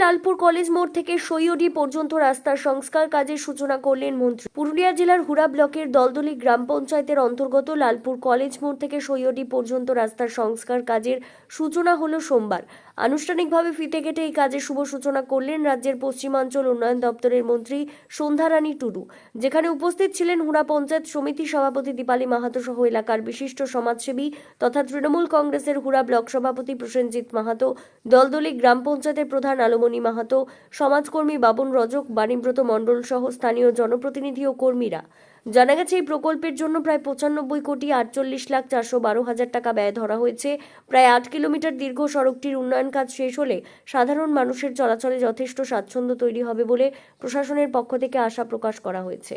Lalpur college মোড় থেকে সৈয়ডি পর্যন্ত রাস্তার সংস্কার কাজের সূচনা করলেন মন্ত্রী। পুরুলিয়া জেলার হুরা ব্লকের দলদলি গ্রাম পঞ্চায়েতের অন্তর্গত লালপুর কলেজ মোড় থেকে সৈয়ডি পর্যন্ত রাস্তার সংস্কার কাজের সূচনা হলো সোমবার। আনুষ্ঠানিকভাবে ফিতে কেটে এই কাজের শুভ সূচনা করলেন রাজ্যের পশ্চিমাঞ্চল উন্নয়ন দপ্তরের মন্ত্রী সন্ধ্যারানী টুডু। যেখানে উপস্থিত ছিলেন হুড়া পঞ্চায়েত সমিতি সভাপতি দীপালি মাহাতো সহ এলাকার বিশিষ্ট সমাজসেবী তথা তৃণমূল কংগ্রেসের হুড়া ব্লক সভাপতি প্রসেনজিৎ মাহাতো, দলদলি গ্রাম পঞ্চায়েতের প্রধান আলমণি মাহাতো, সমাজকর্মী বাবন রজক, বাণীব্রত মণ্ডল সহ স্থানীয় জনপ্রতিনিধি ও কর্মীরা। জানা গেছে, এই প্রকল্পের জন্য প্রায় পঁচানব্বই কোটি আটচল্লিশ লাখ চারশো বারো হাজার টাকা ব্যয় ধরা হয়েছে। প্রায় আট কিলোমিটার দীর্ঘ সড়কটির উন্নয়ন কাজ শেষ হলে সাধারণ মানুষের চলাচলে যথেষ্ট স্বাচ্ছন্দ্য তৈরি হবে বলে প্রশাসনের পক্ষ থেকে আশা প্রকাশ করা হয়েছে।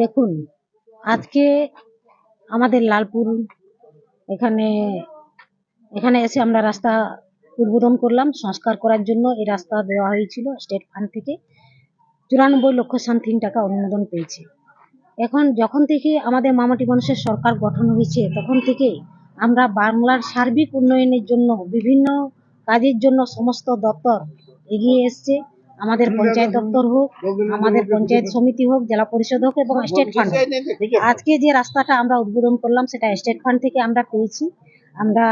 দেখুন, আজকে আমাদের লালপুর, এখানে এখানে এসে আমরা রাস্তা উদ্বোধন করলাম, সংস্কার করার জন্য এই রাস্তা দেওয়া হয়েছিল স্টেট ফান্ড থেকে। চুরানব্বই লক্ষ সামথিং টাকা অনুমোদন পেয়েছে। এখন যখন থেকে আমাদের মামাটি মানুষের সরকার গঠন হয়েছে, তখন থেকে আমরা বাংলার সার্বিক উন্নয়নের জন্য, বিভিন্ন কাজের জন্য সমস্ত দপ্তর এগিয়ে এসছে। আমাদের পঞ্চায়েত দপ্তর হোক আমাদের পঞ্চায়েত সমিতি হোক জেলা পরিষদ হোক এবং স্টেট ফান্ড আজকে যে রাস্তাটা আমরা উদ্বোধন করলাম সেটা স্টেট ফান্ড থেকে আমরা পেয়েছি। আমরা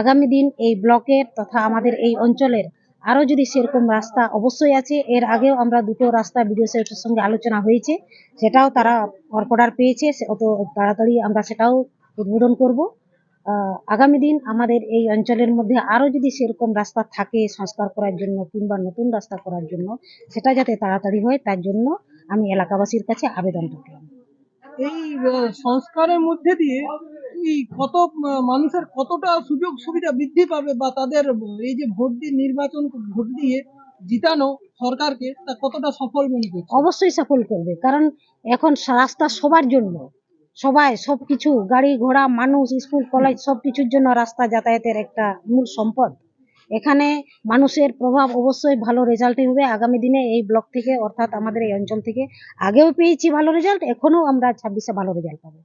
আগামী দিন এই ব্লকের তথা আমাদের এই অঞ্চলের আরও যদি সেরকম রাস্তা অবশ্যই আছে এর আগেও আমরা দুটো রাস্তা বিডিও সাহেবের সঙ্গে আলোচনা হয়েছে। সেটাও তারা অর্ডার পেয়েছে অত তাড়াতাড়ি আমরা সেটাও উদ্বোধন করব। আগামী দিন আমাদের এই অঞ্চলের মধ্যে আরও যদি সেরকম রাস্তা থাকে সংস্কার করার জন্য কিংবা নতুন রাস্তা করার জন্য সেটা যাতে তাড়াতাড়ি হয় তার জন্য আমি এলাকাবাসীর কাছে আবেদন রাখলাম এই সংস্কারের মধ্যে দিয়ে এই কত মানুষের কতটা সুযোগ সুবিধা বৃদ্ধি পাবে বা তাদের এই যে ভোট দিয়ে নির্বাচন ভোট দিয়ে জিতানো সরকারকে তা কতটা সফল মনে করছে অবশ্যই সফল করবে কারণ এখন রাস্তা সবার জন্য। সবাই, সবকিছু, গাড়ি, ঘোড়া, মানুষ, স্কুল, কলেজ, সবকিছুর জন্য রাস্তা যাতায়াতের একটা মূল সম্পদ। এখানে মানুষের প্রভাব অবশ্যই ভালো রেজাল্টই হবে আগামী দিনে এই ব্লক থেকে, অর্থাৎ আমাদের এই অঞ্চল থেকে। আগেও পেয়েছি ভালো রেজাল্ট এখনও আমরা ছাব্বিশে ভালো রেজাল্ট পাবো।